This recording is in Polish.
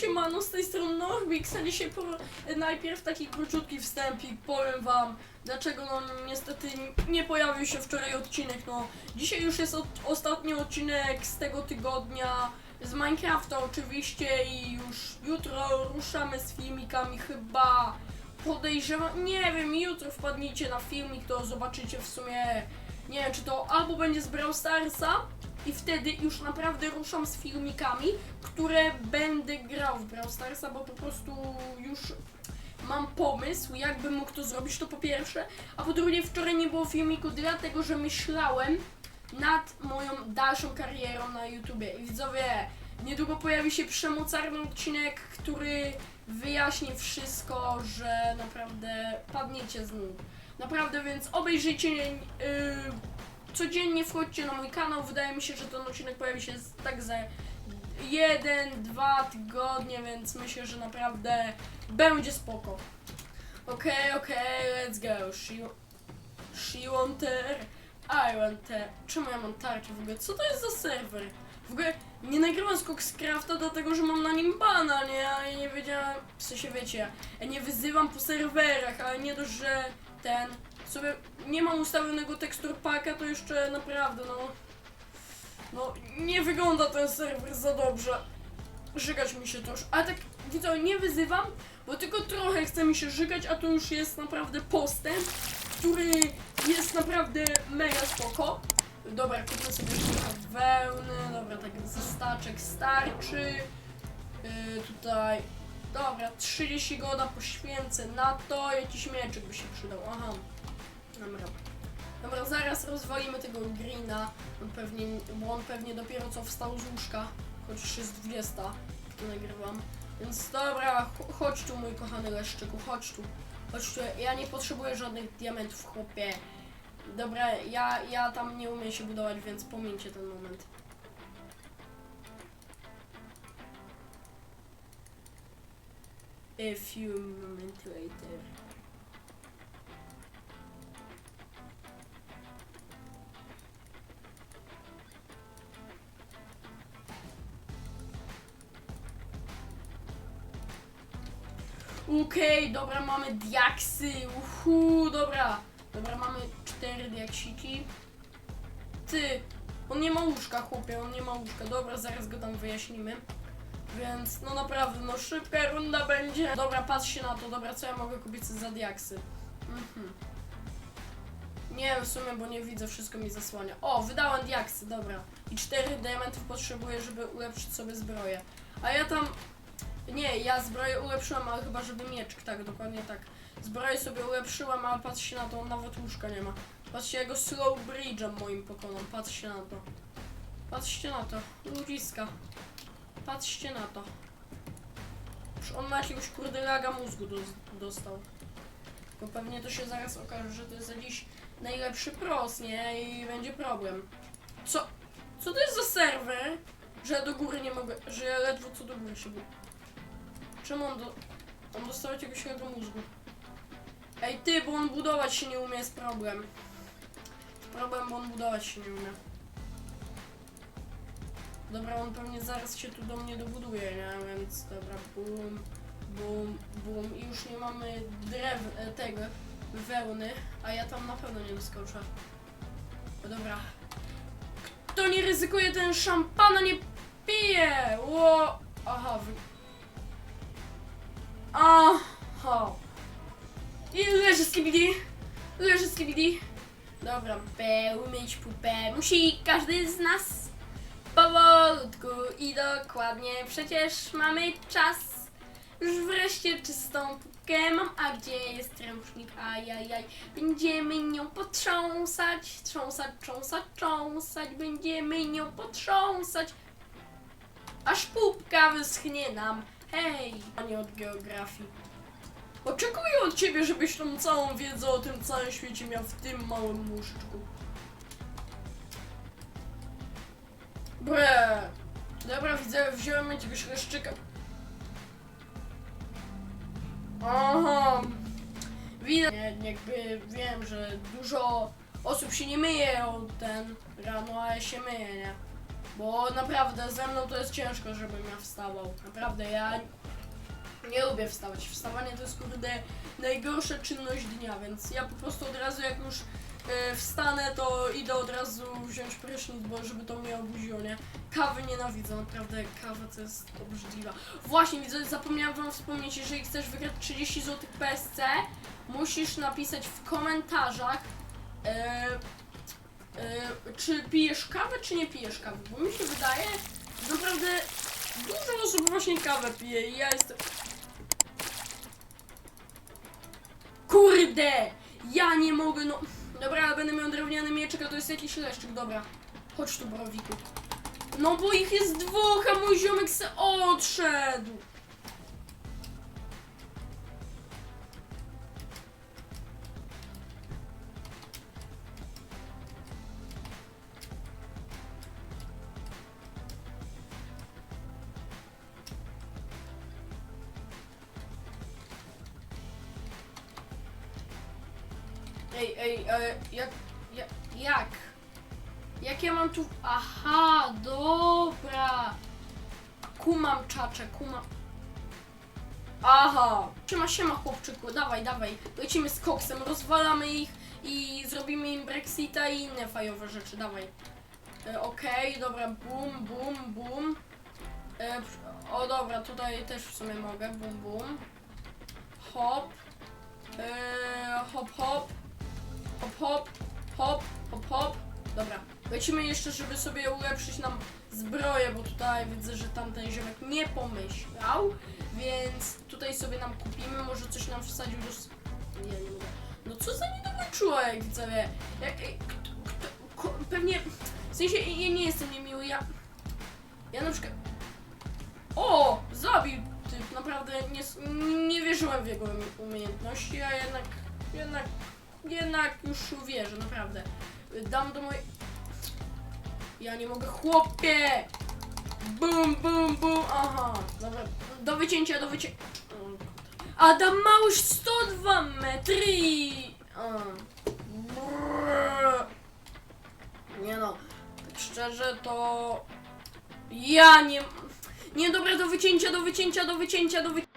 siemano, z tej strony Norbix, a dzisiaj po, najpierw taki króciutki wstępik, powiem wam, dlaczego no niestety nie pojawił się wczoraj odcinek, no dzisiaj już jest od, ostatni odcinek z tego tygodnia, z Minecrafta oczywiście i już jutro ruszamy z filmikami. Chyba podejrzewam, nie wiem, jutro wpadnijcie na filmik, to zobaczycie w sumie, nie wiem czy to albo będzie z Brawl Starsa, i wtedy już naprawdę ruszam z filmikami, które będę grał w Brawl Starsa, bo po prostu już mam pomysł, jakbym mógł to zrobić, to po pierwsze, a po drugie wczoraj nie było filmiku, dlatego że myślałem nad moją dalszą karierą na YouTubie. I widzowie, niedługo pojawi się przemocarny odcinek, który wyjaśni wszystko, że naprawdę padniecie z nóg. Naprawdę, więc obejrzyjcie yy, codziennie wchodźcie na mój kanał. Wydaje mi się, że ten odcinek pojawi się tak za jeden, dwa tygodnie, więc myślę, że naprawdę będzie spoko. Okej, okej, let's go. She, she want her, I want her. Czemu ja mam tarczę w ogóle? Co to jest za serwer? W ogóle nie nagrywam z Coxcrafta, dlatego że mam na nim bana, nie? Ja nie wiedziałem, w sensie wiecie, ja nie wyzywam po serwerach, ale nie dość, że ten sobie nie mam ustawionego tekstur packa, to jeszcze naprawdę no no nie wygląda ten serwer za dobrze. Żygać mi się już. A tak widzę, nie wyzywam, bo tylko trochę chce mi się żygać, a to już jest naprawdę postęp, który jest naprawdę mega spoko. Dobra, kupmy sobie trochę wełny, dobra, tak zestaczek starczy. Yy, tutaj, dobra, 30 goda poświęcę na to, jakiś mieczek by się przydał, aha. Dobra. Dobra, zaraz rozwalimy tego Greena. On pewnie, bo on pewnie dopiero co wstał z łóżka, choć już jest 20, to nagrywam. Więc dobra, ch- chodź tu mój kochany leszczyku, chodź tu. Chodź tu, ja nie potrzebuję żadnych diamentów, chłopie. Dobra, ja, ja tam nie umiem się budować, więc pomieńcie ten moment. A few moments later. Okej, dobra, mamy diaksy. Uhu, dobra. Dobra, mamy cztery diaksiki. Ty, on nie ma łóżka, chłopie, on nie ma łóżka. Dobra, zaraz go tam wyjaśnimy. Więc, no naprawdę, no szybka runda będzie. Dobra, patrzcie na to, dobra, co ja mogę kupić za diaksy? Mhm. Nie wiem w sumie, bo nie widzę, wszystko mi zasłania. O, wydałem diaksy, dobra. I cztery diamentów potrzebuję, żeby ulepszyć sobie zbroję. A ja tam nie, ja zbroję ulepszyłam, ale chyba żeby mieczk, tak, dokładnie tak. Zbroję sobie ulepszyłam, ale patrzcie na to, nawet łóżka nie ma. Patrzcie, ja go slow bridge'em moim pokonam, patrzcie na to. Patrzcie na to, ludziska. Patrzcie na to. Już on ma jakiegoś kurde laga mózgu dos dostał. Bo pewnie to się zaraz okaże, że to jest jakiś najlepszy pros, nie? I będzie problem. Co? Co to jest za serwer? Że ja do góry nie mogę, że ja ledwo co do góry się Czemu on, do, on dostał jakiegoś chorego mózgu? Ej ty, bo on budować się nie umie, jest problem. Problem, bo on budować się nie umie. Dobra, on pewnie zaraz się tu do mnie dobuduje, nie? Więc dobra, bum, bum, bum. I już nie mamy drew e, tego, wełny, a ja tam na pewno nie doskoczę. No dobra. Kto nie ryzykuje, ten szampana nie pije! Ło! Aha, wy... Aha. I leży skibidi. Leży skibidi. Dobra, pełnić pupę. Musi każdy z nas powolutku i dokładnie. Przecież mamy czas. Już wreszcie czystą pupkę mam. A gdzie jest ręcznik? Ajajaj. Będziemy nią potrząsać. Trząsać, trząsać, trząsać. Będziemy nią potrząsać. Aż pupka wyschnie nam. Hej, a nie od geografii. Oczekuję od ciebie, żebyś tą całą wiedzę o tym całym świecie miał w tym małym łóżczku. Bre. Dobra, widzę, wziąłem jakiegoś leszczyka. Aha. Nie, jakby wiem, że dużo osób się nie myje o ten rano, a ja się myję, nie? Bo naprawdę ze mną to jest ciężko, żebym ja wstawał. Naprawdę, ja nie lubię wstawać. Wstawanie to jest kurde najgorsza czynność dnia, więc ja po prostu od razu jak już e, wstanę, to idę od razu wziąć prysznic, bo żeby to mnie obudziło, nie? Kawy nienawidzę, naprawdę kawa to jest obrzydliwa. Właśnie, widzę, zapomniałam wam wspomnieć, jeżeli chcesz wygrać 30 zł PSC, musisz napisać w komentarzach e, e, czy pijesz kawę, czy nie pijesz kawy, bo mi się wydaje, że naprawdę dużo osób właśnie kawę pije i ja jestem... Kurde! Ja nie mogę, no... Dobra, ale będę miał drewniany mieczek, a to jest jakiś leszczyk, dobra. Chodź tu, browiku. No bo ich jest dwóch, a mój ziomek se odszedł. Ej, ej, e, jak, jak, jak? Jak ja mam tu... Aha, dobra. Kumam czacze, kumam. Aha. Siema, siema chłopczyku, dawaj, dawaj. Lecimy z koksem, rozwalamy ich i zrobimy im Brexita i inne fajowe rzeczy, dawaj. E, Okej, dobra, bum, bum, bum. E, o dobra, tutaj też w sumie mogę, bum, bum. Hop. E, hop, hop. Hop, hop, hop, hop, hop. Dobra, lecimy jeszcze, żeby sobie ulepszyć nam zbroję, bo tutaj widzę, że tamten ziomek nie pomyślał, więc tutaj sobie nam kupimy, może coś nam wsadził do... Nie, nie mogę. No co za niedobry człowiek, widzowie. Jak, kto, kto, pewnie, w sensie ja nie jestem niemiły, ja... Ja na przykład... O! Zabił typ, naprawdę nie, nie wierzyłem w jego umiejętności, a jednak, jednak jednak już wierzę, naprawdę. Dam do mojej... Ja nie mogę, chłopie! Bum, bum, bum, aha. Dobra, do wycięcia, do wycięcia. Adam Małysz 102 metry! A. Nie no, szczerze to... Ja nie... Nie, dobra, do wycięcia, do wycięcia, do wycięcia, do wycięcia.